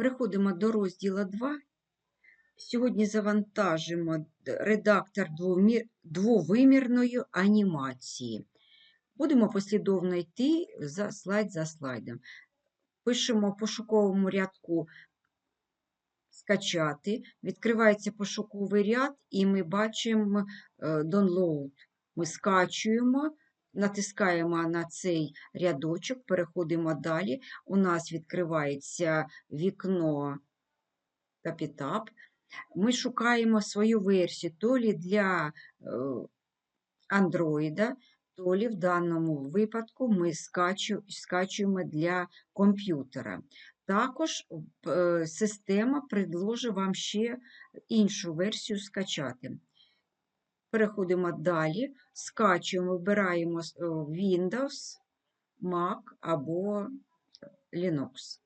Переходимо до розділу 2. Сьогодні завантажимо редактор двовимірної анімації. Будемо послідовно йти за слайд за слайдом. Пишемо в пошуковому рядку скачати, відкривається пошуковий ряд, і ми бачимо е, download. Ми скачуємо, натискаємо на цей рядочок, переходимо далі. У нас відкривається вікно Tapitap. Ми шукаємо свою версію то лі для е, Android, то лі в даному випадку ми скачу- скачуємо для комп'ютера. Також е, система предложить вам ще іншу версію скачати. Переходимо далі, скачуємо, вибираємо е, Windows, Mac або Linux.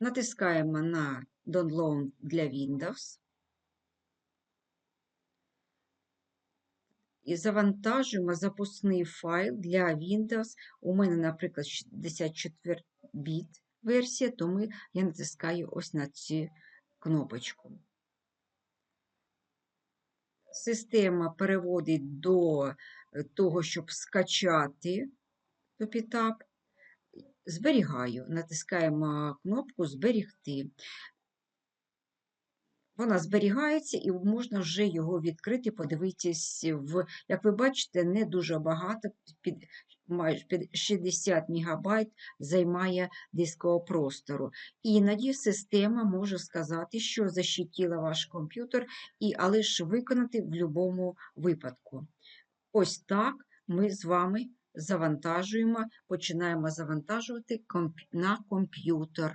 Натискаємо на Download для Windows. І завантажуємо запускний файл для Windows. У мене, наприклад, 64 біт версія, тому я натискаю ось на цю кнопочку. Система переводить до е, того, щоб скачати Topitap. Зберігаю. Натискаємо кнопку Зберігти. Вона зберігається і можна вже його відкрити, подивитись в, як ви бачите, не дуже багато, під, майже під 60 МБ займає дискового простору. Іноді система може сказати, що защитила ваш комп'ютер, але ж виконати в будь-якому випадку. Ось так ми з вами завантажуємо, починаємо завантажувати на комп'ютер.